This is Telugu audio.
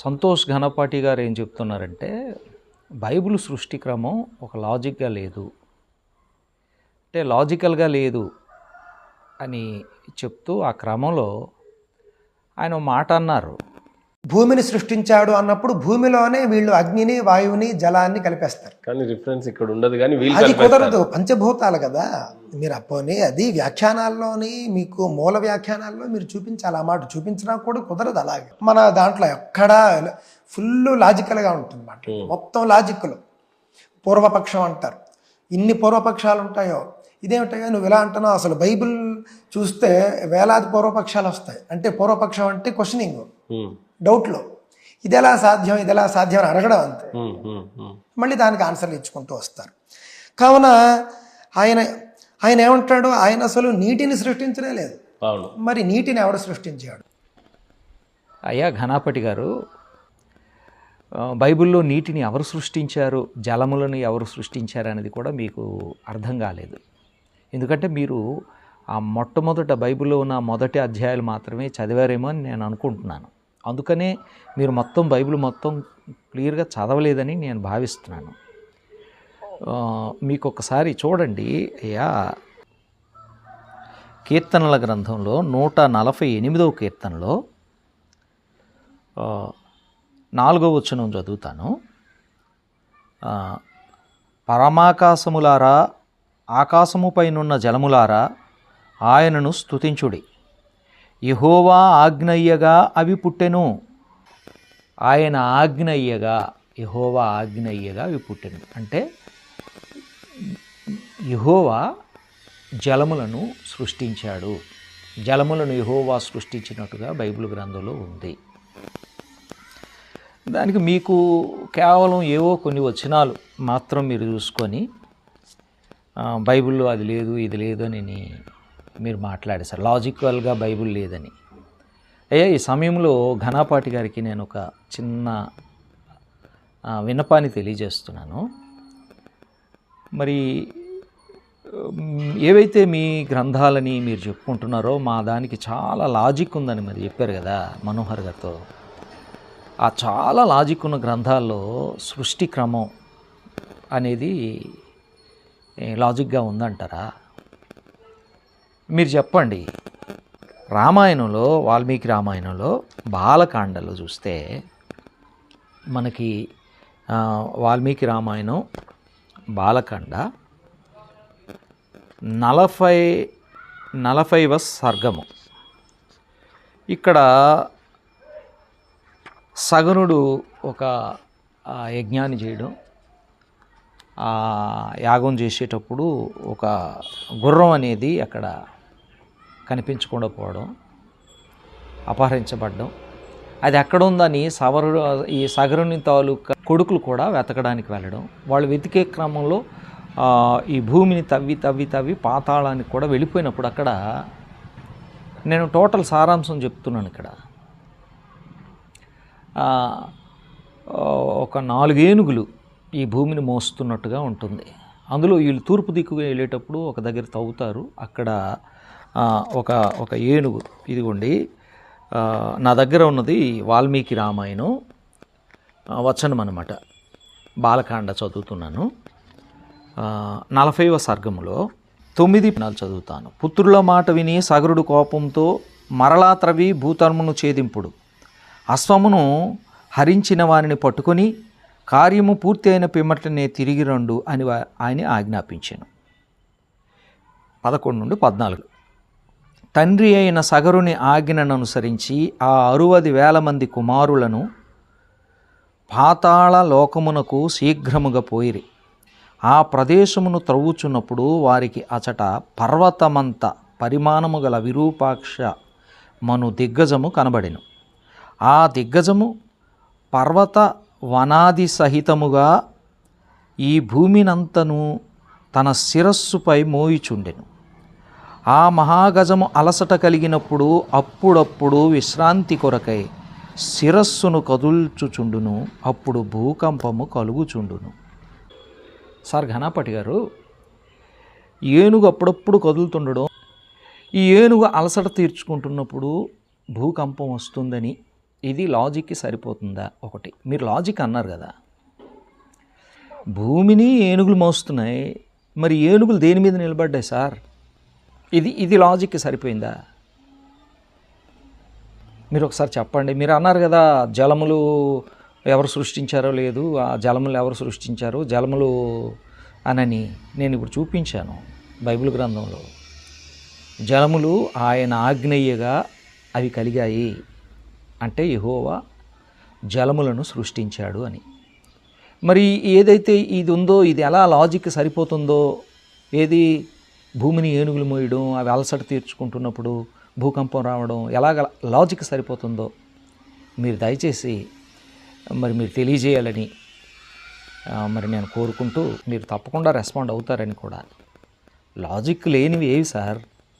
సంతోష్ ఘనపాటి గారు ఏం చెప్తున్నారంటే బైబిల్ సృష్టి క్రమం ఒక లాజిక్గా లేదు. అంటే లాజికల్గా లేదు అని చెప్తూ ఆ క్రమంలో ఆయన మాట అన్నారు. భూమిని సృష్టించాడు అన్నప్పుడు భూమిలోనే వీళ్ళు అగ్నిని వాయువుని జలాన్ని కలిపేస్తారు. కానీ రిఫరెన్స్ ఇక్కడ ఉండదు కానీ వీళ్ళు అది. కుదరదు పంచభూతాలు కదా. మీరు అప్పోని అది వ్యాఖ్యానాల్లోని మీకు మూల వ్యాఖ్యానాల్లో మీరు చూపించాలి. ఆ మాట చూపించినా కూడా కుదరదు అలాగే. మన దాంట్లో ఎక్కడా ఫుల్ లాజికల్గా ఉంటుంది మాట. మొత్తం లాజిక్లు. పూర్వపక్షం అంటారు. ఇన్ని పూర్వపక్షాలు ఉంటాయో? ఇదేమిటయో నువ్వు ఇలా అంటున్నావు? అసలు బైబిల్ చూస్తే వేలాది పూర్వపక్షాలు వస్తాయి. అంటే పూర్వపక్షం అంటే క్వశ్చనింగ్. డౌట్లో. ఇది ఎలా సాధ్యం? ఇది ఎలా సాధ్యం? అని అడగడం అంతే. మళ్ళీ దానికి ఆన్సర్లు ఇచ్చుకుంటూ వస్తారు. కావున ఆయన ఆయన ఏమంటాడు ఆయన అసలు నీటిని సృష్టించనే లేదు. మరి నీటిని ఎవడు సృష్టించాడు? అయ్యా ఘనాపటి గారు బైబిల్లో నీటిని ఎవరు సృష్టించారు జలములను ఎవరు సృష్టించారు అనేది కూడా మీకు అర్థం కాలేదు. ఎందుకంటే మీరు ఆ మొట్టమొదట బైబిల్లో ఉన్న మొదటి అధ్యాయాలు మాత్రమే చదివారేమో అని నేను అనుకుంటున్నాను. అందుకనే మీరు మొత్తం బైబిల్ మొత్తం క్లియర్గా చదవలేదని నేను భావిస్తున్నాను. మీకు ఒకసారి చూడండి. అయ్యా. కీర్తనల గ్రంథంలో నూట నలభై ఎనిమిదవ కీర్తనలో నాలుగో వచనం చదువుతాను. పరమాకాశములారా ఆకాశముపైనున్న జలములారా ఆయనను స్తుతించుడి. యహోవా ఆజ్ఞయ్యగా అవి పుట్టెను. ఆయన ఆజ్ఞయ్యగా యహోవా ఆజ్ఞయ్యగా అవి పుట్టెను. అంటే యహోవా జలములను సృష్టించాడు. జలములను యహోవా సృష్టించినట్టుగా బైబిల్ గ్రంథంలో ఉంది. దానికి మీకు కేవలం ఏవో కొన్ని వచనాలు మాత్రం మీరు చూసుకొని బైబిల్లో అది లేదు ఇది లేదు అని మీరు మాట్లాడేశారు లాజికల్గా బైబిల్ లేదని. అయ్యా ఈ సమయంలో ఘనాపాటి గారికి నేను ఒక చిన్న విన్నపాన్ని తెలియజేస్తున్నాను. మరి ఏవైతే మీ గ్రంథాలని మీరు చెప్పుకుంటున్నారో మా దానికి చాలా లాజిక్ ఉందని మరి చెప్పారు కదా మనోహర్ గారితో. ఆ చాలా లాజిక్ ఉన్న గ్రంథాల్లో సృష్టి క్రమం అనేది లాజిక్గా ఉందంటారా? మీరు చెప్పండి. రామాయణంలో వాల్మీకి రామాయణంలో బాలకాండలో చూస్తే మనకి వాల్మీకి రామాయణం బాలకాండ నలభై నలభైవ సర్గము. ఇక్కడ సగనుడు ఒక యజ్ఞాన్ని చేయడం. యాగం చేసేటప్పుడు ఒక గుర్రం అనేది అక్కడ కనిపించకుండా పోవడం అపహరించబడడం. అది ఎక్కడ ఉందని సవరుడు ఈ సగరుని తాలూకా కొడుకులు కూడా వెతకడానికి వెళ్ళడం. వాళ్ళు వెతికే క్రమంలో ఈ భూమిని తవ్వి తవ్వి తవ్వి పాతాళానికి కూడా వెళ్ళిపోయినప్పుడు అక్కడ నేను టోటల్ సారాంశం చెప్తున్నాను ఇక్కడ. ఒక నాలుగు ఏనుగులు ఈ భూమిని మోస్తున్నట్టుగా ఉంటుంది. అందులో వీళ్ళు తూర్పు దిక్కుగా వెళ్ళేటప్పుడు ఒక దగ్గర తవ్వుతారు. అక్కడ ఒక ఒక ఏనుగు ఇదిగోండి నా దగ్గర ఉన్నది వాల్మీకి రామాయణం ఆ, వచనం అనమాట బాలకాండ చదువుతున్నాను. నలభైవ సర్గములో తొమ్మిది పనాలు చదువుతాను. పుత్రుల మాట విని సగరుడు కోపంతో మరలా త్రవి భూతర్మును ఛేదింపుడు. అశ్వమును హరించిన వారిని పట్టుకొని కార్యము పూర్తి అయిన పిమ్మటనే తిరిగి రండు అని ఆయన ఆజ్ఞాపించాను. పదకొండు నుండి పద్నాలుగు. తండ్రి అయిన సగరుని ఆజ్ఞను అనుసరించి ఆ అరువది వేల మంది కుమారులను పాతాళ లోకమునకు శీఘ్రముగా పోయిరి. ఆ ప్రదేశమును త్రవ్వుచున్నప్పుడు వారికి అచట పర్వతమంత పరిమాణము గల విరూపాక్ష మను దిగ్గజము కనబడెను. ఆ దిగ్గజము పర్వత వనాది సహితముగా ఈ భూమినంతను తన శిరస్సుపై మోయిచుండెను. ఆ మహాగజము అలసట కలిగినప్పుడు అప్పుడప్పుడు విశ్రాంతి కొరకై శిరస్సును కదుల్చుచుండును అప్పుడు భూకంపము కలుగుచుండును. సార్ ఘనాపటి గారు ఏనుగు అప్పుడప్పుడు కదులుతుండడం ఈ ఏనుగు అలసట తీర్చుకుంటున్నప్పుడు భూకంపం వస్తుందని ఇది లాజిక్కి సరిపోతుందా? ఒకటి. మీరు లాజిక్ అన్నారు కదా. భూమిని ఏనుగులు మోస్తున్నాయి మరి ఏనుగులు దేని మీద నిలబడ్డాయి సార్? ఇది ఇది లాజిక్కి సరిపోయిందా? మీరు ఒకసారి చెప్పండి. మీరు అన్నారు కదా జలములు ఎవరు సృష్టించారో లేదు ఆ జలములు ఎవరు సృష్టించారో జలములు అనని నేను ఇప్పుడు చూపించాను బైబిల్ గ్రంథంలో. జలములు ఆయన ఆగ్నేయగా అవి కలిగాయి అంటే యహోవా జలములను సృష్టించాడు అని. మరి ఏదైతే ఇది ఉందో ఇది ఎలా లాజిక్ సరిపోతుందో ఏది భూమిని ఏనుగులు మోయడం అవి అలసట తీర్చుకుంటున్నప్పుడు భూకంపం రావడం ఎలాగ లాజిక్ సరిపోతుందో మీరు దయచేసి మరి మీరు తెలియజేయాలని మరి నేను కోరుకుంటూ మీరు తప్పకుండా రెస్పాండ్ అవుతారని కూడా. లాజిక్ లేనివి ఏవి సార్?